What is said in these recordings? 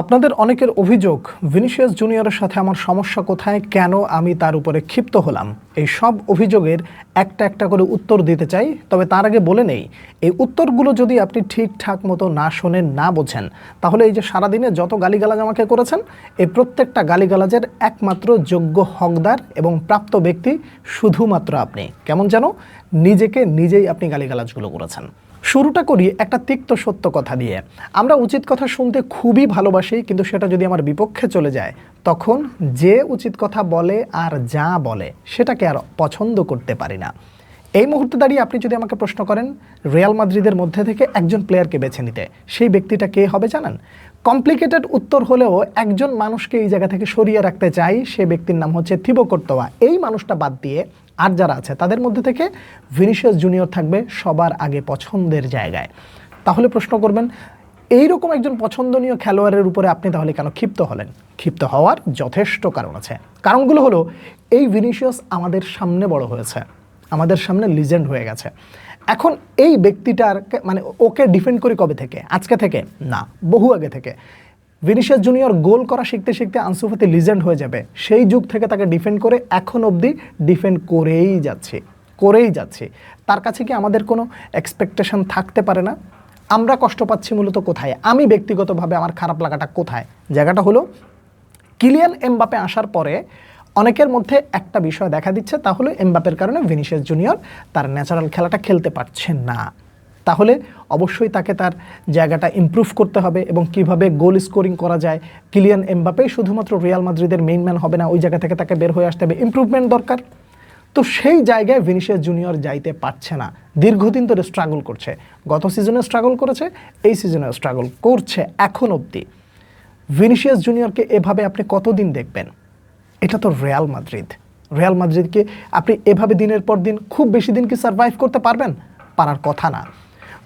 আপনাদের অনেকের অভিযোগ, ভিনিসিয়াস জুনিয়রের সাথে আমার সমস্যা কোথায়, কেন আমি তার উপরে ক্ষিপ্ত হলাম? এই সব অভিযোগের একটা একটা করে উত্তর দিতে চাই, তবে তার আগে বলে নেই, এই উত্তরগুলো যদি আপনি ঠিকঠাক মতো না শোনেন, না বোঝেন, তাহলে এই যে সারাদিনে যত গালিগালাজ আমাকে করেছেন, এই প্রত্যেকটা গালিগালাজের একমাত্র যোগ্য হকদার এবং প্রাপ্ত ব্যক্তি শুধুমাত্র আপনি। কেমন যেন নিজেকে নিজেই আপনি গালিগালাজগুলো করেছেন। শুরুটা করি একটা তিক্ত সত্য কথা দিয়ে। আমরা উচিত কথা শুনতে খুবই ভালোবাসি, কিন্তু সেটা যদি আমার বিপক্ষে চলে যায়, তখন যে উচিত কথা বলে আর যা বলে, সেটাকে আর পছন্দ করতে পারি না। এই মুহূর্তে দাঁড়িয়ে আপনি যদি আমাকে প্রশ্ন করেন, রিয়াল মাদ্রিদের মধ্যে থেকে একজন প্লেয়ারকে বেছে নিতে, সেই ব্যক্তিটা কে হবে জানান? কমপ্লিকেটেড উত্তর হলেও একজন মানুষকে এই জায়গা থেকে সরিয়ে রাখতে চাই, সে ব্যক্তির নাম হচ্ছে থিবো কর্তোয়া। এই মানুষটা বাদ দিয়ে আর যারা আছে, তাদের মধ্যে থেকে ভিনিসিয়াস জুনিয়র থাকবে সবার আগে পছন্দের জায়গায়। তাহলে প্রশ্ন করবেন, এইরকম একজন পছন্দনীয় খেলোয়াড়ের উপরে আপনি তাহলে কেন ক্ষিপ্ত হলেন? ক্ষিপ্ত হওয়ার যথেষ্ট কারণ আছে। কারণগুলো হলো, এই ভিনিসিয়াস আমাদের সামনে বড় হয়েছে, আমাদের সামনে লিজেন্ড হয়ে গেছে। এখন এই ব্যক্তিটার মানে ওকে ডিফেন্ড করি কবে থেকে? আজকে থেকে? না, বহু আগে থেকে। ভিনিসিয়াস জুনিয়র গোল করা শিখতে শিখতে আনসুফাতি লিজেন্ড হয়ে যাবে। সেই যুগ থেকে তাকে ডিফেন্ড করে এখন অবধি ডিফেন্ড করেই যাচ্ছে করেই যাচ্ছে। তার কাছে কি আমাদের কোনো এক্সপেকটেশন থাকতে পারে না? আমরা কষ্ট পাচ্ছি মূলত কোথায়? আমি ব্যক্তিগতভাবে আমার খারাপ লাগাটা কোথায়? জায়গাটা হলো, কিলিয়ান এমবাপে আসার পরে অনেকের মধ্যে একটা বিষয় দেখা দিচ্ছে তাহলে এমবাপের কারণে ভিনিসিয়াস জুনিয়র তার ন্যাচারাল খেলাটা খেলতে পারছেন না। তাহলে অবশ্যই তাকে তার জায়গাটা ইমপ্রুভ করতে হবে এবং কীভাবে গোল স্কোরিং করা যায়। কিলিয়ান এমবাপেই শুধুমাত্র রিয়াল মাদ্রিদের মেইন ম্যান হবে না, ওই জায়গা থেকে তাকে বের হয়ে আসতে হবে। ইমপ্রুভমেন্ট দরকার। তো সেই জায়গায় ভিনিসিয়াস জুনিয়র যাইতে পারছে না। দীর্ঘদিন ধরে স্ট্রাগল করছে। গত সিজনে স্ট্রাগল করেছে, এই সিজনে স্ট্রাগল করছে এখন অবধি। ভিনিসিয়াস জুনিয়রকে এভাবে আপনি কতদিন দেখবেন? এটা তো রিয়াল মাদ্রিদ রিয়াল মাদ্রিদকে আপনি এভাবে দিনের পর দিন খুব বেশি দিন কি সার্ভাইভ করতে পারবেন? পারার কথা না।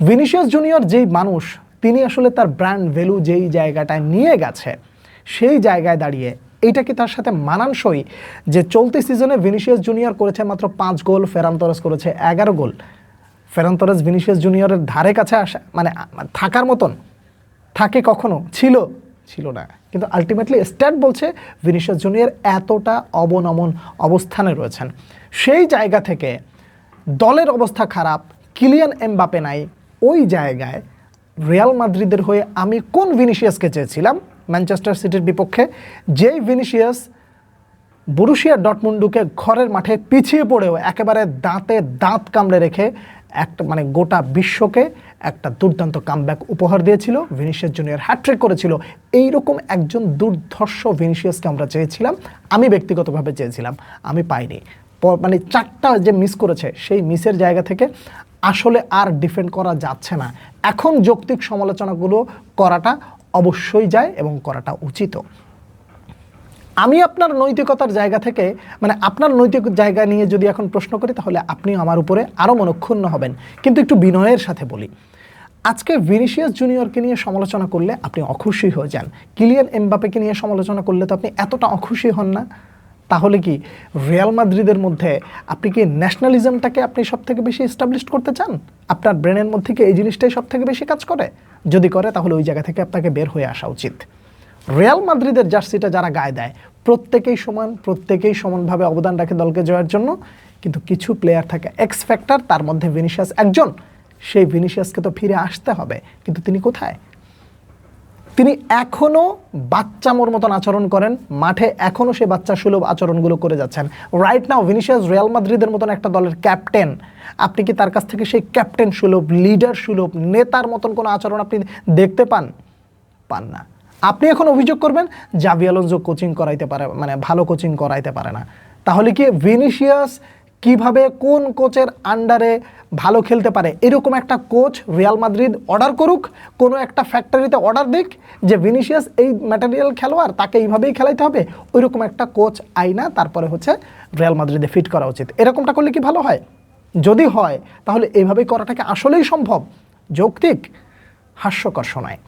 ভিনিসিয়াস জুনিয়র যেই মানুষ, তিনি আসলে তার ব্র্যান্ড ভ্যালু যেই জায়গাটায় নিয়ে গেছে, সেই জায়গায় দাঁড়িয়ে এইটা কি তার সাথে মানানসই যে চলতি সিজনে ভিনিসিয়াস জুনিয়র করেছে মাত্র পাঁচ গোল ফেরান্তরস করেছে এগারো গোল? ফেরান্তরস ভিনিসিয়াস জুনিয়রের ধারে কাছে আসা মানে থাকার মতন থাকে কখনো? ছিল। ছিল না। কিন্তু আলটিমেটলি স্ট্যাট বলছে ভিনিসিয়াস জুনিয়র এতটা অবনমন অবস্থানে রয়েছেন। সেই জায়গা থেকে দলের অবস্থা খারাপ, কিলিয়ান এমবাপে নাই ওই জায়গায় রিয়াল মাদ্রিদের হয়ে আমি কোন ভিনিসিয়াসকে চেয়েছিলাম? ম্যানচেস্টার সিটির বিপক্ষে যেই ভিনিসিয়াস বরুশিয়া ডটমুন্ডুকে ঘরের মাঠে পিছিয়ে পড়েও একেবারে দাঁতে দাঁত কামড়ে রেখে একটা মানে গোটা বিশ্বকে একটা দুর্দান্ত কামব্যাক উপহার দিয়েছিল। ভিনিসিয়াস জুনিয়র হ্যাট্রিক করেছিল। এইরকম একজন দুর্ধর্ষ ভিনিসিয়াসকে আমরা চেয়েছিলাম, আমি ব্যক্তিগতভাবে চেয়েছিলাম, আমি পাইনি। মানে চারটা যে মিস করেছে, সেই মিসের জায়গা থেকে আসলে আর ডিফেন্ড করা যাচ্ছে না। এখন যৌক্তিক সমালোচনাগুলো করাটা অবশ্যই যায় এবং করাটা উচিত। আমি আপনার নৈতিকতার জায়গা থেকে মানে আপনার নৈতিক জায়গা নিয়ে যদি এখন প্রশ্ন করি, তাহলে আপনি আমার উপরে আরও মনক্ষুণ্ণ হবেন। কিন্তু একটু বিনয়ের সাথে বলি। আজকে ভিনিসিয়াস জুনিয়রকে নিয়ে সমালোচনা করলে আপনি অখুশি হয়ে যান। কিলিয়ান এমবাপেকে নিয়ে সমালোচনা করলে তো আপনি এতটা অখুশি হন না। তাহলে কি রিয়াল মাদ্রিদের মধ্যে আপনি কি ন্যাশনালিজমটাকে আপনি সব থেকে বেশি এস্টাবলিশ করতে চান? আপনার ব্রেনের মধ্যে কি এই জিনিসটাই সব থেকে বেশি কাজ করে? যদি করে, তাহলে ওই জায়গা থেকে আপনাকে বের হয়ে আসা উচিত। রিয়াল মাদ্রিদের জার্সিটা যারা গায়ে দেয়, প্রত্যেকেই সমান, প্রত্যেকেই সমানভাবে অবদান রাখে দলকে জয়ের জন্য। কিন্তু কিছু প্লেয়ার থাকে এক্স ফ্যাক্টর তার মধ্যে ভিনিশিয়াস একজন। সেই ভিনিশিয়াসকে তো ফিরে আসতে হবে, কিন্তু তিনি কোথায়? তিনি এখনও বাচ্চামোর মতন আচরণ করেন, মাঠে এখনও সে বাচ্চা সুলভ আচরণগুলো করে যাচ্ছেন। রাইট নাও ভিনিসিয়াস রিয়াল মাদ্রিদের মতন একটা দলের ক্যাপ্টেন আপনি কি তার কাছ থেকে সেই ক্যাপ্টেন সুলভ লিডার সুলভ, নেতার মতন কোনো আচরণ আপনি দেখতে পান? পান না। আপনি এখন অভিযোগ করবেন, জাভি কোচিং করাইতে পারে মানে ভালো কোচিং করাইতে পারে না। তাহলে কি ভিনিসিয়াস কীভাবে কোন কোচের আন্ডারে ভালো খেলতে পারে? এরকম একটা কোচ রিয়াল মাদ্রিদ অর্ডার করুক, কোনো একটা ফ্যাক্টরিতে অর্ডার দিক যে ভিনিসিয়াস এই ম্যাটেরিয়াল খেলোয়াড়, তাকে এইভাবেই খেলাইতে হবে। ওইরকম একটা কোচ আইনা, তারপরে হচ্ছে রিয়াল মাদ্রিদে ফিট করা উচিত। এরকমটা করলে কি ভালো হয়? যদি হয়, তাহলে এইভাবেই করাটাকে আসলেই সম্ভব। যৌক্তিক, হাস্যকর শোনায়।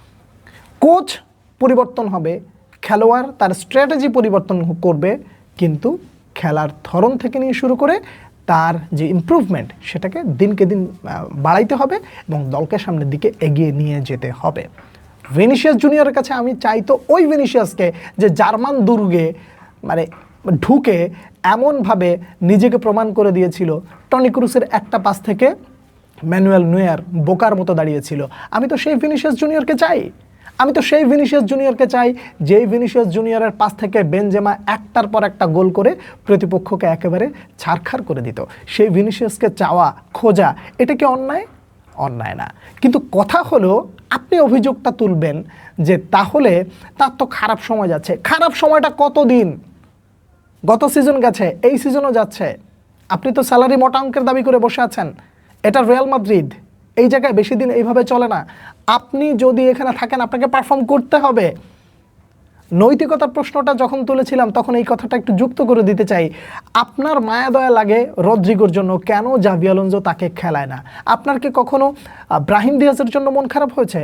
কোচ পরিবর্তন হবে, খেলোয়াড় তার স্ট্র্যাটেজি পরিবর্তন করবে, কিন্তু খেলার ধরন থেকে নিয়ে শুরু করে তার যে ইমপ্রুভমেন্ট সেটাকে দিনকে দিন বাড়াইতে হবে এবং দলকে সামনের দিকে এগিয়ে নিয়ে যেতে হবে। ভিনিসিয়াস জুনিয়রের কাছে আমি চাই তো ওই ভিনিসিয়াসকে যে জার্মান দুর্গে মানে ঢুকে এমনভাবে নিজেকে প্রমাণ করে দিয়েছিল। টনি ক্রুসের একটা পাস থেকে ম্যানুয়াল নুয়ার বোকার মতো দাঁড়িয়েছিল। আমি তো সেই ভিনিসিয়াস জুনিয়রকে চাই। আমি তো সেই ভিনিসিয়াস জুনিয়রকে চাই, যেই ভিনিসিয়াস জুনিয়রের পাশ থেকে বেনজেমা একটার পর একটা গোল করে প্রতিপক্ষকে একেবারে ছাড়খাড় করে দিত। সেই ভিনিসিয়াসকে চাওয়া, খোঁজা, এটা কি অন্যায়? অন্যায় না। কিন্তু কথা হলো, আপনি অভিযোগটা তুলবেন যে তাহলে তার তো খারাপ সময় যাচ্ছে। খারাপ সময়টা কতদিন? গত সিজন গেছে, এই সিজনও যাচ্ছে। আপনি তো স্যালারি মোটা অঙ্কের দাবি করে বসে আছেন। এটা রিয়াল মাদ্রিদ। এই জায়গায় বেশি দিন এইভাবে চলে না। আপনি যদি এখানে থাকেন, আপনাকে পারফর্ম করতে হবে। নৈতিকতার প্রশ্নটা যখন তুলেছিলাম, তখন এই কথাটা একটু যুক্ত করে দিতে চাই। আপনার মায়া দয়া লাগে রদ্রিগোর জন্য, কেন জাভি তাকে খেলায় না? আপনার কি কখনো ব্রাহিম দিয়াজের জন্য মন খারাপ হয়েছে?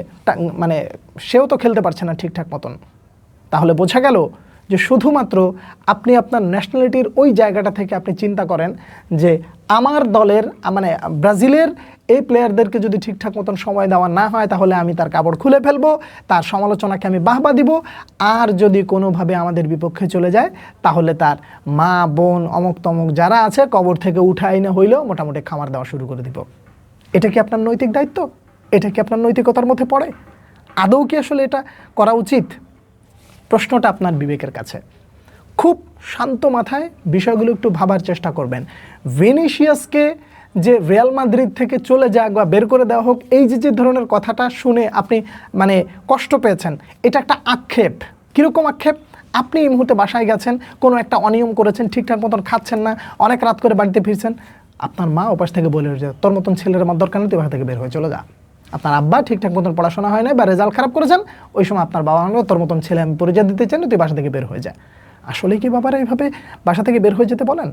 মানে সেও তো খেলতে পারছে না ঠিকঠাক মতন। তাহলে বোঝা গেল যে শুধুমাত্র আপনি আপনার ন্যাশনালিটির ওই জায়গাটা থেকে আপনি চিন্তা করেন যে আমার দলের মানে ব্রাজিলের এই প্লেয়ারদেরকে যদি ঠিকঠাক মতন সময় দেওয়া না হয়, তাহলে আমি তার কাপড় খুলে ফেলব, তার সমালোচনাকে আমি বাহবা দিব। আর যদি কোনোভাবে আমাদের বিপক্ষে চলে যায়, তাহলে তার মা, বোন অমুক তমুক যারা আছে, কবর থেকে উঠাই না হইলেও মোটামুটি খামার দেওয়া শুরু করে দিব। এটা কি আপনার নৈতিক দায়িত্ব? এটা কি আপনার নৈতিকতার মধ্যে পড়ে? আদৌ কি আসলে এটা করা উচিত? প্রশ্নটা আপনার বিবেকের কাছে। খুব শান্ত মাথায় বিষয়গুলো একটু ভাবার চেষ্টা করবেন। ভেনিসিয়াসকে যে রিয়াল মাদ্রিদ থেকে চলে যাক বা বের করে দেওয়া হোক, এই যে যে ধরনের কথাটা শুনে আপনি মানে কষ্ট পেয়েছেন, এটা একটা আক্ষেপ। কীরকম আক্ষেপ? আপনি এই মুহূর্তে বাসায় গেছেন, কোনো একটা অনিয়ম করেছেন, ঠিকঠাক মতন খাচ্ছেন না, অনেক রাত করে বাড়িতে ফিরছেন। আপনার মা ওপাশ থেকে বলে তোর মতন ছেলের আমার দরকার নেই, তুই বাসা থেকে বের হয়ে চলে যা। আপনার আব্বা ঠিকঠাক মতন পড়াশোনা হয় না বা রেজাল্ট খারাপ করেছেন, ওই সময় আপনার বাবা মা তোর মতন ছেলে আমি পরিচয় দিতে চাই তুই বাসা থেকে বের হয়ে যায় আসলে কি বাবারা এইভাবে বাসা থেকে বের হয়ে যেতে বলেন?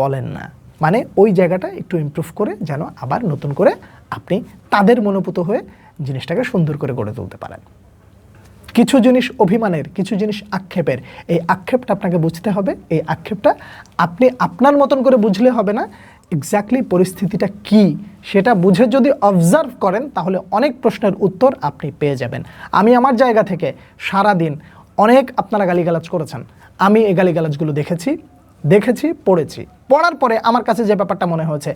বলেন না। মানে ওই জায়গাটা একটু ইমপ্রুভ করে যেন আবার নতুন করে আপনি তাদের মনোপুত হয়ে জিনিসটাকে সুন্দর করে গড়ে তুলতে পারেন। কিছু জিনিস অভিমানের, কিছু জিনিস আক্ষেপের, এই আক্ষেপটা আপনাকে বুঝতে হবে। এই আক্ষেপটা আপনি আপনার মতন করে বুঝলে হবে না এক্স্যাক্টলি পরিস্থিতিটা কি সেটা বুঝে যদি অবজার্ভ করেন, তাহলে অনেক প্রশ্নের উত্তর আপনি পেয়ে যাবেন। আমি আমার জায়গা থেকে সারা দিন অনেক আপনারা গালিগালাজ করেছেন। আমি এই গালিগালাজগুলো দেখেছি। দেখেছি, পড়েছি। পড়ার পরে আমার কাছে যে ব্যাপারটা মনে হয়েছে,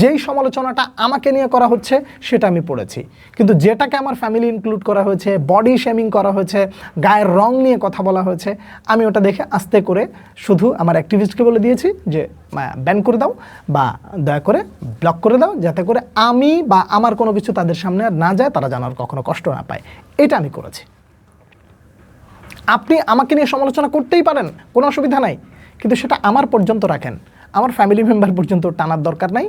যেই সমালোচনাটা আমাকে নিয়ে করা হচ্ছে, সেটা আমি পড়েছি। কিন্তু যেটাকে আমার ফ্যামিলি ইনক্লুড করা হয়েছে বডি শেমিং করা হয়েছে, গায়ের রং নিয়ে কথা বলা হয়েছে, আমি ওটা দেখে আস্তে করে শুধু আমার অ্যাক্টিভিস্টকে বলে দিয়েছি যে ব্যান করে দাও বা দয়া করে ব্লক করে দাও, যাতে করে আমি বা আমার কোনো কিছু তাদের সামনে আর না যায়, তারা জানার কখনো কষ্ট না পায়। এটা আমি করেছি। আপনি আমাকে নিয়ে সমালোচনা করতেই পারেন, কোনো অসুবিধা নাই। কিন্তু সেটা আমার পর্যন্ত রাখেন। আমার ফ্যামিলি মেম্বার পর্যন্ত টানার দরকার নাই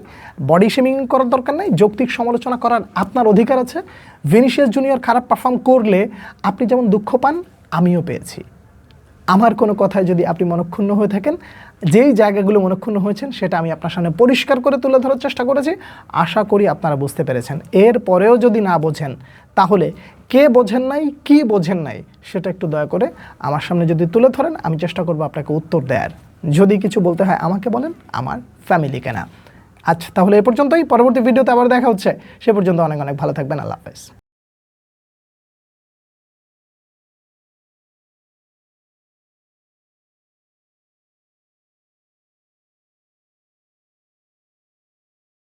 বডি শেমিং করার দরকার নাই, যৌক্তিক সমালোচনা করার আপনার অধিকার আছে। ভিনিসিয়াস জুনিয়র খারাপ পারফর্ম করলে আপনি যেমন দুঃখ পান, আমিও পেয়েছি। আমার কোনো কথায় যদি আপনি মনক্ষুণ্ণ হয়ে থাকেন, যেই জায়গাগুলো মনক্ষুণ্ণ হয়েছেন, সেটা আমি আপনার সামনে পরিষ্কার করে তুলে ধরার চেষ্টা করেছি। আশা করি আপনারা বুঝতে পেরেছেন। এর পরেও যদি না বোঝেন, তাহলে কে বোঝেন নাই, কি বোঝেন নাই, সেটা একটু দয়া করে আমার সামনে যদি তুলে ধরেন, আমি চেষ্টা করব আপনাকে উত্তর দেওয়ার যদি কিছু বলতে হয় আমাকে বলেন, আমার ফ্যামিলিকে না। আচ্ছা তাহলে এ পর্যন্তই। পরবর্তী ভিডিওতে আবার দেখা হচ্ছে। সে পর্যন্ত অনেক অনেক ভালো থাকবেন। আল্লাহ হাফেজ।